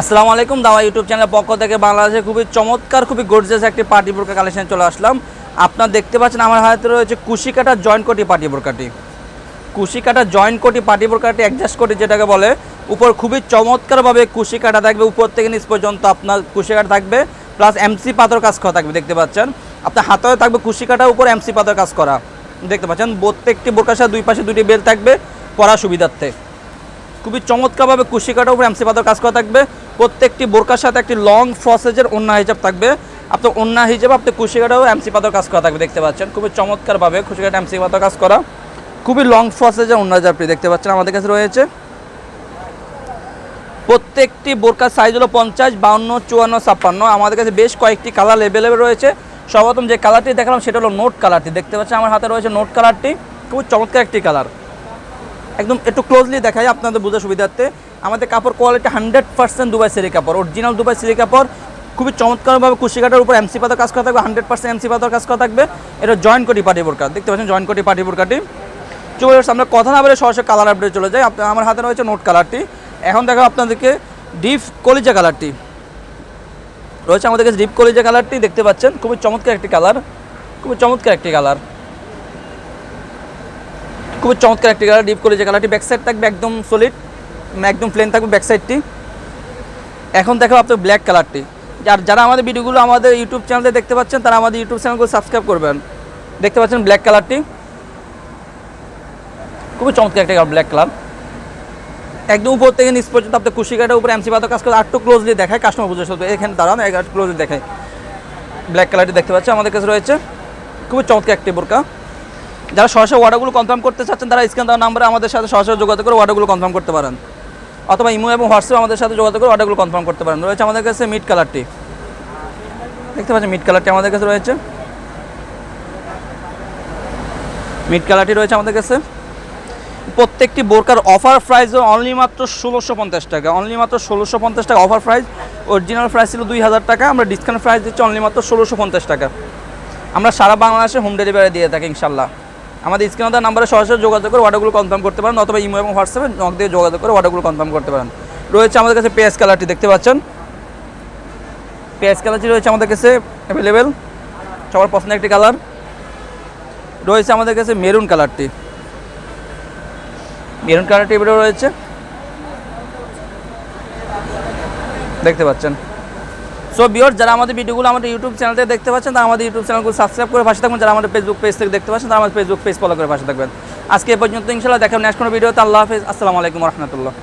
আসসালামু আলাইকুম দাওয়া ইউটিউব চ্যানেলের পক্ষ থেকে বাংলাদেশে খুবই চমৎকার, খুবই গর্জেস একটি পার্টি বোরকা কালেকশন চলে আসলাম। আপনার দেখতে পাচ্ছেন আমার হাতে রয়েছে কুশি কাটা জয়েন্ট কোটি পার্টি বোরকাটি কুশি কাটা জয়েন্ট কোটি পার্টি বোরকাটি অ্যাডজাস্ট কোটি যেটাকে বলে, উপর খুবই চমৎকারভাবে কুশি কাটা থাকবে, উপর থেকে নিচ পর্যন্ত আপনার কুশি কাটা থাকবে প্লাস এমসি পাথর কাজ করা থাকবে, দেখতে পাচ্ছেন। আপনার হাতেও থাকবে কুশি কাটার উপর এমসি পাথর কাজ করা। দেখতে পাচ্ছেন, প্রত্যেকটি বোরকার সাথে দুই পাশে দুটি বেল থাকবে পরা সুবিধার্থে। খুবই চমৎকারভাবে কুশি কাটার উপর এমসি পাথর কাজ করা থাকবে। প্রত্যেকটি বোরকার সাথে একটি লং ফ্রসেজের অন্য হিসাব থাকবে। আপনার অন্য হিসেবে আপনি কুশি কাটাও এমসি পাথর কাজ করা থাকবে, দেখতে পাচ্ছেন। খুবই চমৎকারভাবে কুশি কাটা এমসি পাথর কাজ করা। খুবই লং ফ্রসেজের অন্য হিসাবটি দেখতে পাচ্ছেন আমাদের কাছে রয়েছে। প্রত্যেকটি বোরকার সাইজ হলো পঞ্চাশ, বাউন্ন, চুয়ান্ন, ছাপ্পান্ন। আমাদের কাছে বেশ কয়েকটি কালার অ্যাভেলেবেল রয়েছে। সর্বপ্রথম যে কালারটি দেখালাম, সেটা হলো নোট কালারটি দেখতে পাচ্ছেন আমার হাতে রয়েছে নোট কালারটি খুব চমৎকার একটি কালার একদম একটু ক্লোজলি দেখাই আপনাদের বোঝার সুবিধার্থে। আমাদের কাপড় কোয়ালিটি হান্ড্রেড পার্সেন্ট দুবাই সিরি কাপড় অরিজিনাল দুবাই সিরি কাপড়। খুবই চমৎকারভাবে কুশি কাটার উপর এমসি পাতার কাজ করা থাকবে হান্ড্রেড পার্সেন্ট এমসি পাতার কাজ করা থাকবে। এটা জয়েন্ট কোটি পাটি বোরকা, দেখতে পাচ্ছেন জয়েন্ট কোটি পাটি বোরকাটি। চলে আমরা কথা না বলে সরাসরি কালার আপডেট চলে যাই। আপনার আমার হাতে রয়েছে নোট কালারটি এখন দেখো আপনাদেরকে ডিপ কলিজা কালারটি রয়েছে আমাদের কাছে ডিপ কলিজা কালারটি দেখতে পাচ্ছেন। খুবই চমৎকার একটি কালার খুবই চমৎকার একটি কালার খুবই চমৎকার একটি কালার ডিপ কলিজা কালারটি ব্যাক সাইড থাকবে, একদম সলিড একদম প্লেন থাকবে ব্যাক সাইডটি এখন দেখো আপনার ব্ল্যাক কালারটি আর যারা আমাদের ভিডিওগুলো আমাদের ইউটিউব চ্যানেলে দেখতে পাচ্ছেন, তারা আমাদের ইউটিউব চ্যানেলগুলো সাবস্ক্রাইব করবেন। দেখতে পাচ্ছেন ব্ল্যাক কালারটি খুবই চমৎকার একটা ব্ল্যাক কালার একদম উপর থেকে নিচ পর্যন্ত আপনার কুশি কাটার উপরে এমসি পাতা কাজ করে আটটু ক্লোজলি দেখায় কাস্টমার বুঝে শুধু এখানে দাঁড়ান ক্লোজলি দেখায়। ব্ল্যাক কালারটি দেখতে পাচ্ছেন, আমাদের কাছে রয়েছে। খুবই চমৎকার একটি বোরকা। যারা সরাসরি অর্ডারগুলো কনফার্ম করতে চাচ্ছেন, তারা স্ক্যান দেওয়ার নাম্বারে আমাদের সাথে সরাসরি যোগাযোগ করে অর্ডারগুলো কনফার্ম করতে পারেন। অথবা ইমো এবং হোয়াটসঅ্যাপ আমাদের সাথে যোগাযোগ করে অর্ডারগুলো কনফার্ম করতে পারেন। রয়েছে আমাদের কাছে মিট কালারটি দেখতে পাচ্ছেন মিট কালারটি আমাদের কাছে রয়েছে। মিট কালারটি রয়েছে আমাদের কাছে। প্রত্যেকটি বোরকার অফার প্রাইস অনলি মাত্র ষোলোশো পঞ্চাশ টাকা। অনলি মাত্র ষোলোশো পঞ্চাশ টাকা অফার প্রাইস অরিজিনাল প্রাইস ছিল দুই হাজার টাকা। আমরা ডিসকাউন্ট প্রাইস দিচ্ছি অনলি মাত্র ষোলোশো পঞ্চাশ টাকা। আমরা সারা বাংলাদেশে হোম ডেলিভারি দিয়ে থাকি, ইনশাল্লাহ। আমাদের স্ক্রিনে দেওয়া নাম্বারে সরাসরি যোগাযোগ করে অর্ডারগুলো কনফার্ম করতে পারেন অথবা ইমো এবং হোয়াটসঅ্যাপে নক দিয়ে যোগাযোগ করে অর্ডারগুলো কনফার্ম করতে পারেন। রয়েছে আমাদের কাছে পেঁয়াজ কালারটি দেখতে পাচ্ছেন। পেঁয়াজ কালারটি রয়েছে আমাদের কাছে অ্যাভেলেবেল সবার পছন্দের একটি কালার রয়েছে আমাদের কাছে মেরুন কালারটি মেরুন কালারটি এবারে রয়েছে। দেখতে পাচ্ছেন। সো বিওর যারা আমাদের ভিডিওগুলো আমাদের ইউটিউব চ্যানেল দেখতে পাচ্ছেন, তারা আমাদের ইউটিউব চ্যানেলগুলো সাবস্ক্রাইব করে পাশে থাকবেন যারা আমাদের ফেসবুক পেজ থেকে দেখতে পাচ্ছেন, তারা আমাদের ফেসবুক পেজ ফলো করে পাশে থাকবেন। আজকে এ পর্যন্ত ইনশাল্লাহ দেখাবেন নেক্সট কোনো ভিডিওতে আল্লাহ হাফিজ। আসসালামু আলাইকুম রহমতুল্লাহ।